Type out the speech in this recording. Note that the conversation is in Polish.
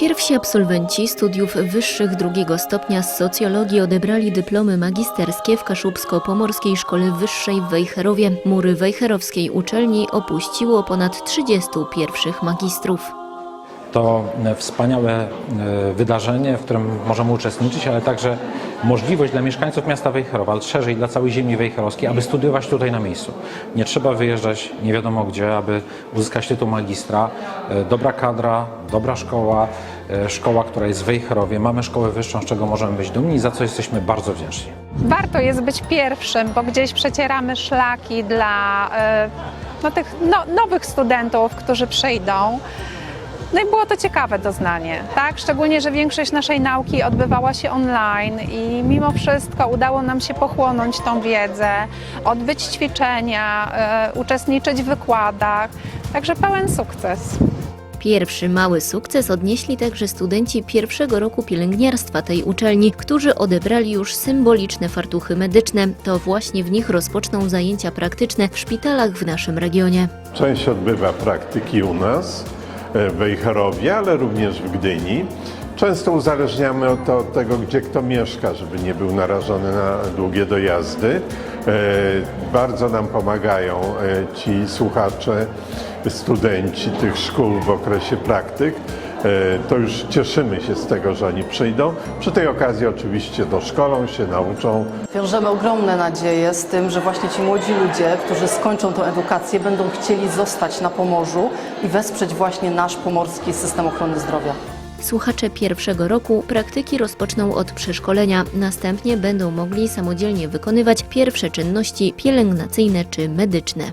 Pierwsi absolwenci studiów wyższych drugiego stopnia z socjologii odebrali dyplomy magisterskie w Kaszubsko-Pomorskiej Szkole Wyższej w Wejherowie. Mury wejherowskiej uczelni opuściło ponad 30 pierwszych magistrów. To e, wspaniałe e, wydarzenie, w którym możemy uczestniczyć, ale także możliwość dla mieszkańców miasta Wejherowa, ale szerzej dla całej ziemi wejherowskiej, aby studiować tutaj na miejscu. Nie trzeba wyjeżdżać nie wiadomo gdzie, aby uzyskać tytuł magistra. E, Dobra kadra, dobra szkoła, szkoła, która jest w Wejherowie. Mamy szkołę wyższą, z czego możemy być dumni za co jesteśmy bardzo wdzięczni. Warto jest być pierwszym, bo gdzieś przecieramy szlaki dla no, tych no, nowych studentów, którzy przyjdą. No i było to ciekawe doznanie, tak? Szczególnie, że większość naszej nauki odbywała się online i mimo wszystko udało nam się pochłonąć tą wiedzę, odbyć ćwiczenia, e, uczestniczyć w wykładach. Także pełen sukces. Pierwszy mały sukces odnieśli także studenci pierwszego roku pielęgniarstwa tej uczelni, którzy odebrali już symboliczne fartuchy medyczne. To właśnie w nich rozpoczną zajęcia praktyczne w szpitalach w naszym regionie. Część odbywa praktyki u nas w Wejherowie, ale również w Gdyni. Często uzależniamy od, od tego, gdzie kto mieszka, żeby nie był narażony na długie dojazdy. E, Bardzo nam pomagają e, ci słuchacze, studenci tych szkół w okresie praktyk. E, To już cieszymy się z tego, że oni przyjdą. Przy tej okazji oczywiście doszkolą się, nauczą, Wiążemy ogromne nadzieje z tym, że właśnie ci młodzi ludzie, którzy skończą tę edukację, będą chcieli zostać na Pomorzu i wesprzeć właśnie nasz pomorski system ochrony zdrowia. Słuchacze pierwszego roku praktyki rozpoczną od przeszkolenia, następnie będą mogli samodzielnie wykonywać pierwsze czynności pielęgnacyjne czy medyczne.